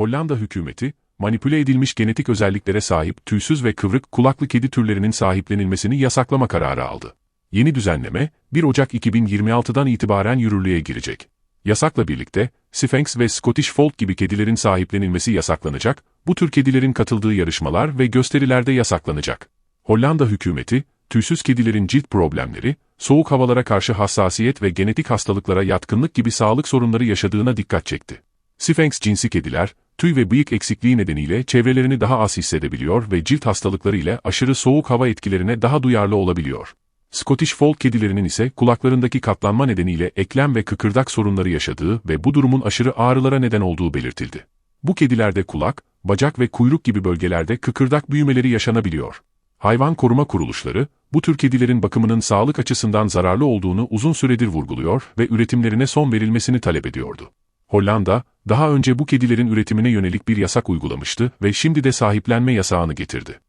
Hollanda hükümeti, manipüle edilmiş genetik özelliklere sahip tüysüz ve kıvrık kulaklı kedi türlerinin sahiplenilmesini yasaklama kararı aldı. Yeni düzenleme, 1 Ocak 2026'dan itibaren yürürlüğe girecek. Yasakla birlikte, Sphinx ve Scottish Fold gibi kedilerin sahiplenilmesi yasaklanacak, bu tür kedilerin katıldığı yarışmalar ve gösterilerde yasaklanacak. Hollanda hükümeti, tüysüz kedilerin cilt problemleri, soğuk havalara karşı hassasiyet ve genetik hastalıklara yatkınlık gibi sağlık sorunları yaşadığına dikkat çekti. Sphinx cinsi kediler, tüy ve bıyık eksikliği nedeniyle çevrelerini daha az hissedebiliyor ve cilt hastalıkları ile aşırı soğuk hava etkilerine daha duyarlı olabiliyor. Scottish Fold kedilerinin ise kulaklarındaki katlanma nedeniyle eklem ve kıkırdak sorunları yaşadığı ve bu durumun aşırı ağrılara neden olduğu belirtildi. Bu kedilerde kulak, bacak ve kuyruk gibi bölgelerde kıkırdak büyümeleri yaşanabiliyor. Hayvan koruma kuruluşları, bu tür kedilerin bakımının sağlık açısından zararlı olduğunu uzun süredir vurguluyor ve üretimlerine son verilmesini talep ediyordu. Hollanda, daha önce bu kedilerin üretimine yönelik bir yasak uygulamıştı ve şimdi de sahiplenme yasağını getirdi.